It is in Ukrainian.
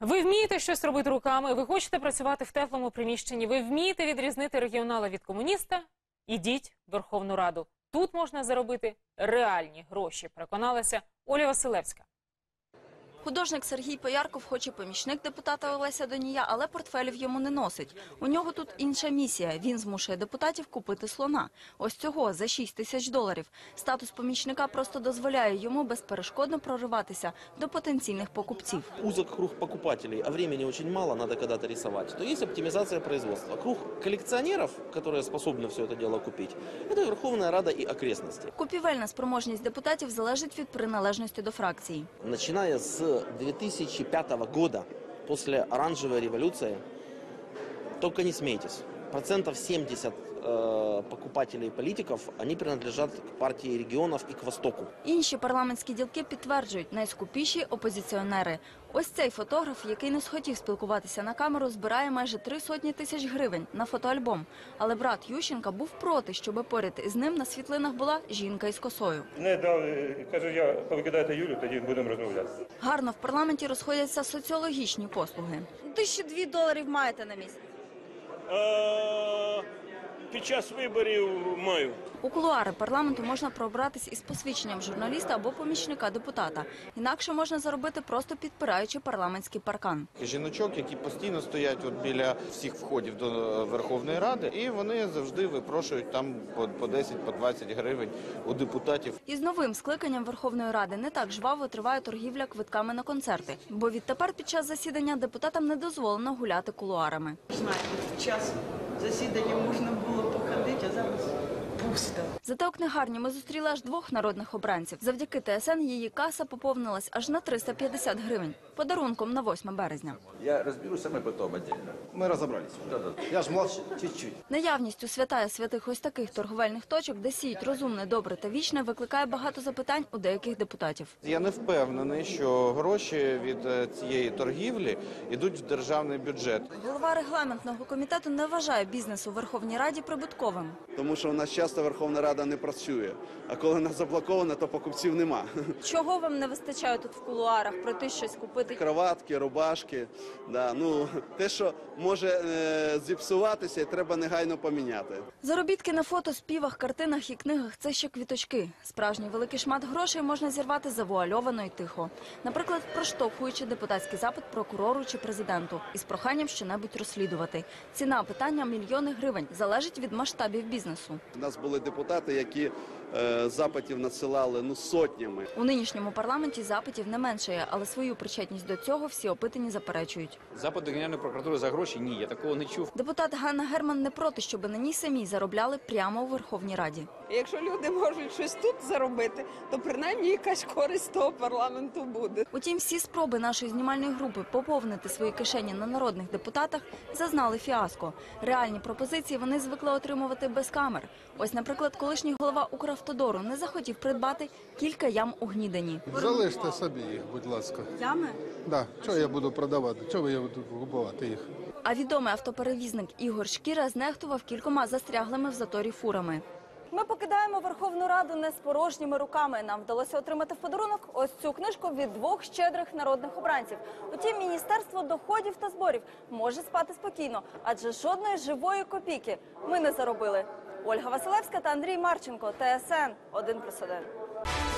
Ви вмієте щось робити руками, ви хочете працювати в теплому приміщенні, ви вмієте відрізнити регіонала від комуніста? Ідіть в Верховну Раду. Тут можна заробити реальні гроші, переконалася Оля Василевська. Художник Сергій Поярков, хоч і помічник депутата Олеся Донія, але портфелів йому не носить. У нього тут інша місія. Він змушує депутатів купити слона. Ось цього за 6 тисяч доларів. Статус помічника просто дозволяє йому безперешкодно прориватися до потенційних покупців. узок круг покупателей, а времени очень мало, надо когда-то рисовать, то есть оптимизация производства. Круг коллекционеров, которые способны все это дело купить, это Верховная Рада и окрестности. Купівельна спроможність депутатів залежить від приналежності до фракції. Начиная с 2005 года, после оранжевой революции, только не смейтесь, процентов 70 э, покупателей и политиков, они принадлежат к партии регионов и к Востоку. Інші парламентські ділки підтверджують найскупіші опозиціонери. Ось цей фотограф, який не схотів спілкуватися на камеру, збирає майже три сотні тисяч гривень на фотоальбом. Але брат Ющенка був проти, щоби поряд із ним на світлинах була жінка із косою. Не дали, кажу, я повикидайте Юлю, тоді будемо розмовляти. Гарно в парламенті розходяться соціологічні послуги. Тисячі дві доларів маєте на місяць. Під час виборів маю. У кулуари парламенту можна пробратись із посвідченням журналіста або помічника депутата. Інакше можна заробити просто підпираючи парламентський паркан. жіночок, які постійно стоять от біля всіх входів до е, Верховної Ради, і вони завжди випрошують там по, по 10, по 20 гривень у депутатів. Із новим скликанням Верховної Ради не так жваво триває торгівля квитками на концерти, бо відтепер під час засідання депутатам не дозволено гуляти кулуарами. Знаєте, в час засідання можна було Tocantins, é isso? Пусто. Зате у книгарні ми зустріли аж двох народних обранців. Завдяки ТСН її каса поповнилась аж на 350 гривень. Подарунком на 8 березня. Я разберусь сам потом отдельно. Мы разобрались. Я ж младший, чуть-чуть. Наявність у святая святих ось таких торговельних точок, де сіють розумне, добре та вічне, викликає багато запитань у деяких депутатів. Я не впевнений, що гроші від е, цієї торгівлі йдуть в державний бюджет. Голова регламентного комітету не вважає бізнес у Верховній Раді прибутковим. Тому що у нас часто Верховна Рада не працює. А коли вона заблокована, то покупців нема. Чого вам не вистачає тут в кулуарах пройти щось купити? Кроватки, рубашки. Да, ну, те, що може е, зіпсуватися, і треба негайно поміняти. Заробітки на фото, співах, картинах і книгах це ще квіточки. Справжній великий шмат грошей можна зірвати завуальовано і тихо. Наприклад, проштовхуючи депутатський запит прокурору чи президенту із проханням щонебудь розслідувати. Ціна питання мільйони гривень залежить від масштабів бізнесу. У нас були депутати, які е, запитів надсилали ну сотнями. У нинішньому парламенті запитів не меншає, але свою причетність до цього всі опитані заперечують. Запит до Генеральної прокуратури за гроші? Ні, я такого не чув. Депутат Ганна Герман не проти, щоб на ній самій заробляли прямо у Верховній Раді. Якщо люди можуть щось тут заробити, то принаймні якась користь того парламенту буде. Утім, всі спроби нашої знімальної групи поповнити свої кишені на народних депутатах зазнали фіаско. Реальні пропозиції вони звикли отримувати без камер. Ось, наприклад, колишній голова Укравтодору не захотів придбати кілька ям у Гнідині. Залиште собі їх, будь ласка. Ями? Да. Чого я буду продавати? Чого я буду купувати їх? А відомий автоперевізник Ігор Шкіра знехтував кількома застряглими в заторі фурами. Ми покидаємо Верховну Раду не з порожніми руками. Нам вдалося отримати в подарунок ось цю книжку від двох щедрих народних обранців. Утім, міністерство доходів та зборів може спати спокійно, адже жодної живої копійки ми не заробили. Ольга Василевська та Андрій Марченко, ТСН 1+,1.